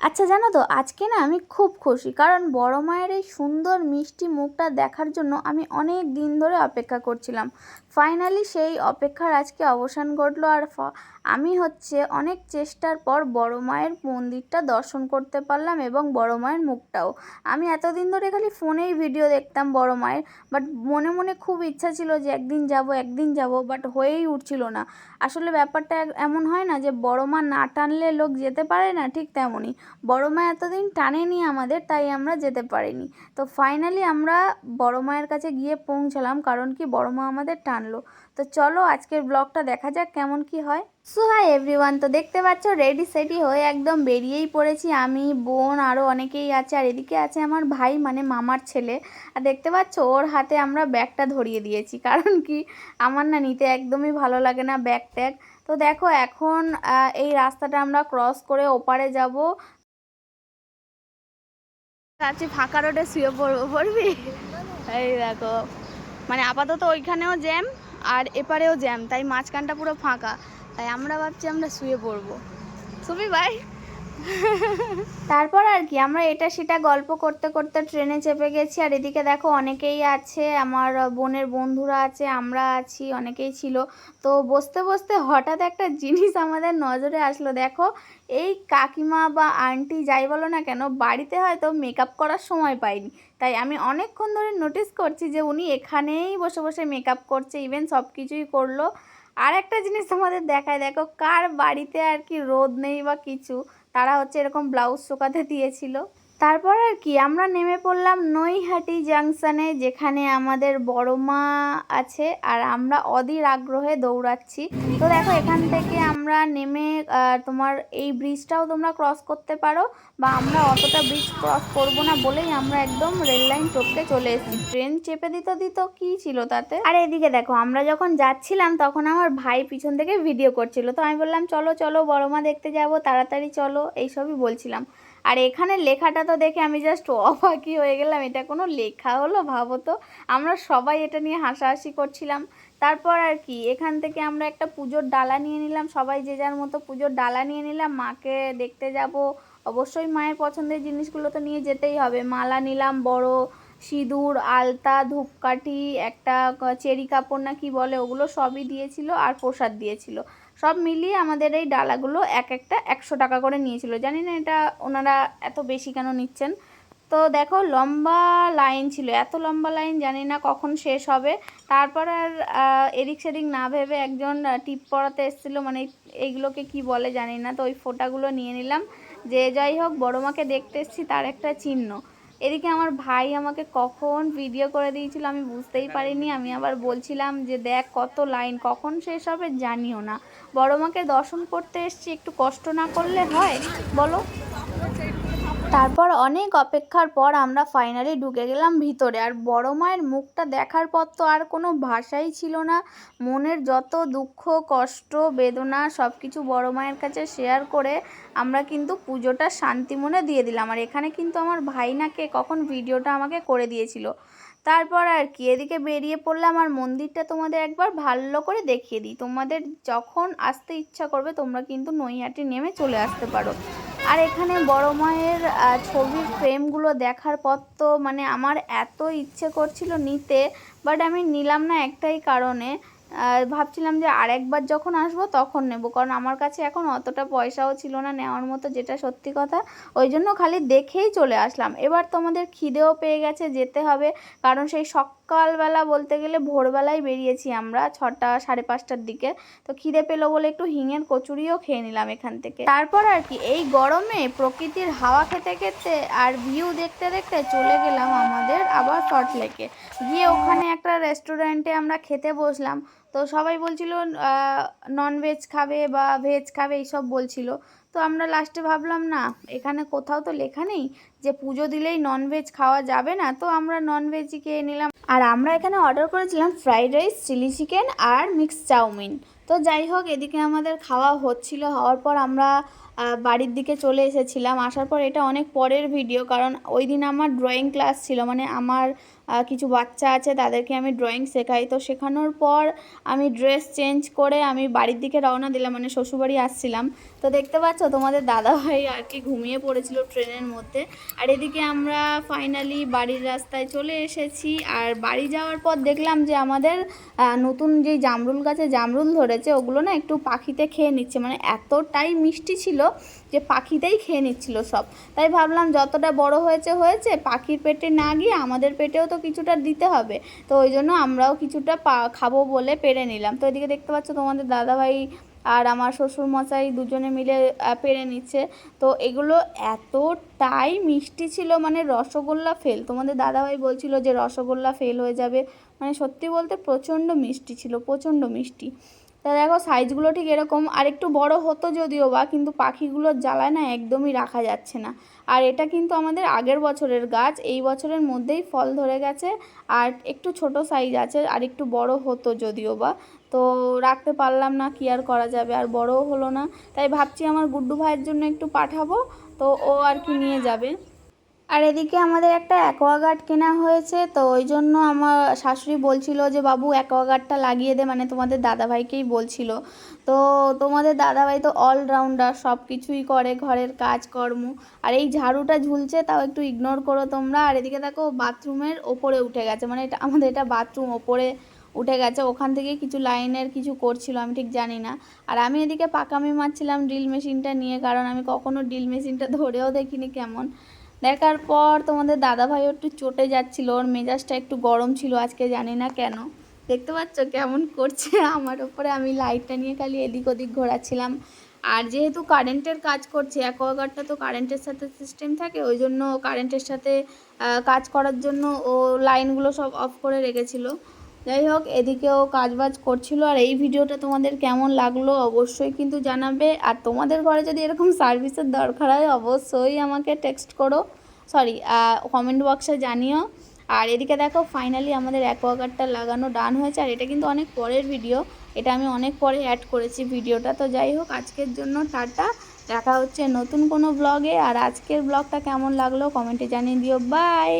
আচ্ছা জানো তো, আজকে না আমি খুব খুশি। কারণ বড় মায়ের এই সুন্দর মিষ্টি মুখটা দেখার জন্য আমি অনেক দিন ধরে অপেক্ষা করছিলাম। ফাইনালি সেই অপেক্ষার আজকে অবসান ঘটলো আর আমি হচ্ছে অনেক চেষ্টার পর বড় মায়ের মন্দিরটা দর্শন করতে পারলাম এবং বড় মায়ের মুখটাও। আমি এতদিন ধরে খালি ফোনেই ভিডিও দেখতাম বড় মায়ের বাট মনে মনে খুব ইচ্ছা ছিল যে একদিন যাব একদিন যাব বাট হয়েই উঠছিল না। আসলে ব্যাপারটা এমন হয় না যে বড় মা না টানলে লোক যেতে পারে না, ঠিক তেমনই। বড় মা এতদিন টানেনি আমাদের, তাই আমরা যেতে পারিনি। তো ফাইনালি আমরা বড় মায়ের কাছে গিয়ে পৌঁছালাম, কারণ কি বড় মা আমাদের টানলো। তো চলো আজকের ব্লগটা দেখা যাক কেমন কি হয়। সো হাই এভরিওয়ান তো দেখতে পাচ্ছ রেডি সেডি হয়ে একদম বেরিয়েই পড়েছি। আমি, বোন আরও অনেকেই আছে, আর এদিকে আছে আমার ভাই মানে মামার ছেলে। আর দেখতে পাচ্ছ ওর হাতে আমরা ব্যাগটা ধরিয়ে দিয়েছি, কারণ কি আমার না নিতে একদমই ভালো লাগে না ব্যাগ ট্যাগ। তো দেখো এখন এই রাস্তাটা আমরা ক্রস করে ওপারে যাব। আছি ফাঁকা রোডে শুয়ে পড়ব পড়বি? এই দেখো। মানে আপাতত ওইখানেও জ্যাম, আর এপারেও জ্যাম, তাই মাঝখানটা পুরো ফাঁকা। তাই আমরা ভাবছি আমরা শুয়ে পড়ব। শুবি ভাই তারপর আর কি, আমরা এটা সেটা গল্প করতে করতে ট্রেনে চেপে গেছি, আর এদিকে দেখো অনেকেই আছে, আমার বোনের বন্ধুরা আছে, আমরা আছি, অনেকেই ছিল। তো বসতে বসতে হঠাৎ একটা জিনিস আমাদের নজরে আসলো, দেখো এই কাকিমা বা আন্টি যাই বলো না কেন, বাড়িতে হয়তো মেকআপ করার সময় পাইনি তাই আমি অনেকক্ষণ ধরে নোটিস করছি যে উনি এখানেই বসে বসে মেকআপ করছে ইভেন সব কিছুই করল। আর একটা জিনিস তোমাদের দেখায়, দেখো কার বাড়িতে আর কি রোদ নেই বা কিছু। তারা হচ্ছে এরকম ব্লাউজ শোকাতে দিয়েছিল। তারপর আর কি, আমরা নেমে পড়লাম নৈহাটি জাংশনে, যেখানে আমাদের বড় মা আছে আর আমরা অধীর আগ্রহে দৌড়াচ্ছি। তো দেখো, এখান থেকে আমরা নেমে তোমার এই ব্রিজটাও তোমরা ক্রস করতে পারো বা আমরা অতটা ব্রিজ ক্রস করব না বলেই আমরা একদম রেল লাইন টপকে চলে এসেছি। ট্রেন চেপে দিত দিত কি ছিল তাতে? আর এদিকে দেখো, আমরা যখন যাচ্ছিলাম তখন আমার ভাই পিছন থেকে ভিডিও করছিল। তো আমি বললাম, চলো চলো, বড় মা দেখতে যাব, তাড়াতাড়ি চলো, এইসবই বলছিলাম। আর এখানে লেখাটা তো দেখে আমি জাস্ট অবাকি হয়ে গেলাম, এটা কোনো লেখা হলো? ভাবো তো। আমরা সবাই এটা নিয়ে হাসাহাসি করছিলাম। তারপর আর কি, এখান থেকে আমরা একটা পুজোর ডালা নিয়ে নিলাম। সবাই যে যার মতো পুজোর ডালা নিয়ে নিলাম, মাকে দেখতে যাব। অবশ্যই মায়ের পছন্দের জিনিসগুলো তো নিয়ে যেতেই হবে। মালা নিলাম, বড় সিঁদুর, আলতা, ধূপকাঠি, একটা চেরি কাপড় না কি বলে, ওগুলো সবই দিয়েছিল আর প্রসাদ দিয়েছিল। সব মিলিয়ে আমাদের এই ডালাগুলো এক একটা একশো টাকা করে নিয়েছিল। জানি না এটা ওনারা এত বেশি কেন নিচ্ছেন? তো দেখো লম্বা লাইন ছিল। এত লম্বা লাইন জানি না কখন শেষ হবে। তারপর আর এদিক সেদিক না ভেবে একজন টিপ পড়াতে এসেছিল। মানে এইগুলোকে কি বলে জানি না। তো ওই ফোটাগুলো নিয়ে নিলাম। যে যাই হোক বড় মাকে দেখতে এসেছি, তার একটা চিহ্ন। এদিকে আমার ভাই আমাকে কখন ভিডিও করে দিয়েছিল আমি বুঝতেই পারিনি। আমি আবার বলছিলাম যে দেখ কত লাইন কখন শেষ হবে জানিও না। বড় মাকে দর্শন করতে এসছি একটু কষ্ট না করলে হয়? বলো। তারপর অনেক অপেক্ষার পর আমরা ফাইনালি ঢুকে গেলাম ভিতরে। আর বড় মায়ের মুখটা দেখার পর তো আর কোনো ভাষাই ছিল না। মনের যত দুঃখ, কষ্ট, বেদনা সব কিছু বড় মায়ের কাছে শেয়ার করে আমরা কিন্তু পুজোটা শান্তি মনে দিয়ে দিলাম। আর এখানে কিন্তু আমার ভাই ভাইনাকে কখন ভিডিওটা আমাকে করে দিয়েছিল। তারপর আর কি, এদিকে বেরিয়ে পড়লাম আর মন্দিরটা তোমাদের একবার ভালো করে দেখিয়ে দিই। তোমাদের যখন আসতে ইচ্ছা করবে তোমরা কিন্তু নৈহাটি নেমে চলে আসতে পারো। আর এখানে বড় মায়ের ছবির ফ্রেমগুলো দেখার পর তো মানে আমার এত ইচ্ছে করছিল নিতে বাট আমি নিলাম না একটাই কারণে। ভাবছিলাম যে আরেকবার যখন আসব তখন নেব, কারণ আমার কাছে এখন অতটা পয়সাও ছিল না নেওয়ার মতো যেটা সত্যি কথা। ওই জন্য খালি দেখেই চলে আসলাম। এবার তোমাদের খিদেও পেয়ে গেছে, যেতে হবে, কারণ সেই সকালবেলা বলতে গেলে ভোরবেলায় বেরিয়েছি আমরা ছটা, সাড়ে পাঁচটার দিকে। তো খিদে পেল বলে একটু হিঙের কচুরিও খেয়ে নিলাম এখান থেকে। তারপর আর কি, এই গরমে প্রকৃতির হাওয়া খেতে খেতে আর ভিউ দেখতে দেখতে চলে গেলাম আমাদের আবার শর্ট লেকে গিয়ে ওখানে একটা রেস্টুরেন্টে আমরা খেতে বসলাম। তো সবাই বলছিল ননভেজ খাবে বা ভেজ খাবে, এইসব বলছিল। তো আমরা লাস্টে ভাবলাম, না, এখানে কোথাও তো লেখা নেই যে পুজো দিলেই ননভেজ খাওয়া যাবে না। তো আমরা ননভেজই খেয়ে নিলাম। আর আমরা এখানে অর্ডার করেছিলাম ফ্রাইড রাইস চিলি চিকেন আর মিক্স চাউমিন। তো যাই হোক, এদিকে আমাদের খাওয়া হচ্ছিল। হওয়ার পর আমরা বাড়ির দিকে চলে এসেছিলাম। আসার পর এটা অনেক পরের ভিডিও কারণ ওই দিন আমার ড্রয়িং ক্লাস ছিল। মানে আমার কিছু বাচ্চা আছে, তাদেরকে আমি ড্রয়িং শেখাই। তো শেখানোর পর আমি ড্রেস চেঞ্জ করে আমি বাড়ির দিকে রওনা দিলাম। মানে শ্বশুরবাড়ি আসছিলাম। তো দেখতে পাচ্ছ, তোমাদের দাদাভাই আর কি ঘুমিয়ে পড়েছিল ট্রেনের মধ্যে। আর এদিকে আমরা ফাইনালি বাড়ির রাস্তায় চলে এসেছি। আর বাড়ি যাওয়ার পর দেখলাম যে আমাদের নতুন যেই জামরুল গাছে জামরুল ধরেছে ওগুলো না একটু পাখিতে খেয়ে নিচ্ছে। মানে এতটাই মিষ্টি ছিল যে পাখিতেই খেয়ে নিচ্ছিল সব। তাই ভাবলাম যতটা বড় হয়েছে হয়েছে, পাখির পেটে না গিয়ে আমাদের পেটেও তো কিছুটা দিতে হবে। তো ওই জন্য আমরাও কিছুটা পা, খাব বলে পেরে নিলাম। তো এদিকে দেখতে পাচ্ছ তোমাদের দাদাভাই আর আমার শ্বশুর মশাই দুজনে মিলে পেরে নিচ্ছে। তো এগুলো এতটাই মিষ্টি ছিল মানে রসগোল্লা ফেল। তোমাদের দাদাভাই বলছিল যে রসগোল্লা ফেল হয়ে যাবে। মানে সত্যি বলতে প্রচণ্ড মিষ্টি ছিল, প্রচণ্ড মিষ্টি। তা দেখো সাইজগুলো ঠিক এরকম। আর একটু বড় হতো যদিও বা, কিন্তু পাখিগুলোর জ্বালায় না, একদমই রাখা যাচ্ছে না। আর এটা কিন্তু আমাদের আগের বছরের গাছ, এই বছরের মধ্যেই ফল ধরে গেছে। আর একটু ছোট সাইজ আছে, আর একটু বড় হতো যদিও বা। তো রাখতে পারলাম না, কি আর করা যাবে, আর বড়ও হলো না। তাই ভাবছি আমার গুড্ডু ভাইয়ের জন্য একটু পাঠাবো, তো ও আর কি নিয়ে যাবে। আর এদিকে আমাদের একটা অ্যাকোয়াগার্ড কেনা হয়েছে, তো ওই জন্য আমার শাশুড়ি বলছিল যে, বাবু অ্যাকোয়াগার্ডটা লাগিয়ে দে। মানে তোমাদের দাদাভাইকেই বলছিল। তো তোমাদের দাদাভাই তো অলরাউন্ডার সব কিছুই করে, ঘরের কাজকর্ম। আর এই ঝাড়ুটা ঝুলছে, তাও একটু ইগনোর করো তোমরা। আর এদিকে দেখো বাথরুমের ওপরে উঠে গেছে। মানে এটা, আমাদের এটা বাথরুম ওপরে উঠে গেছে। ওখান থেকে কিছু লাইনের কিছু করছিল, আমি ঠিক জানি না। আর আমি এদিকে পাকামি মারছিলাম ড্রিল মেশিনটা নিয়ে, কারণ আমি কখনো ড্রিল মেশিনটা ধরেও দেখিনি কেমন। দেখার পর তোমাদের দাদাভাই একটু চটে যাচ্ছিল, ওর মেজাজটা একটু গরম ছিল, আজকে জানি না কেন। দেখতে পাচ্ছ কেমন করছে? আমার ওপরে আমি লাইটটা নিয়ে খালি এদিক ওদিক ঘোরাচ্ছিলাম। আর যেহেতু কারেন্টের কাজ করছে, অ্যাকোয়াগার্ডটা তো কারেন্টের সাথে সিস্টেম থাকে, ওই জন্য কারেন্টের সাথে কাজ করার জন্য ও লাইনগুলো সব অফ করে রেখেছিল। যাই হোক, এদিকেও কাজবাজ করছিল। আর এই ভিডিওটা তোমাদের কেমন লাগল অবশ্যই কিন্তু জানাবে। আর তোমাদের ঘরে যদি এরকম সার্ভিসের দরকার হয়, অবশ্যই আমাকে টেক্সট করো। সরি কমেন্ট বক্সে জানিও। আর এদিকে দেখো ফাইনালি আমাদের অ্যাকোয়াগার্ডটা লাগানো ডান হয়েছে। আর এটা কিন্তু অনেক পরের ভিডিও এটা আমি অনেক পরে অ্যাড করেছি ভিডিওটা তো যাই হোক, আজকের জন্য টাটা। দেখা হচ্ছে নতুন কোনো ব্লগে আর আজকের ব্লগটা কেমন লাগল কমেন্টে জানিয়ে দিও। বাই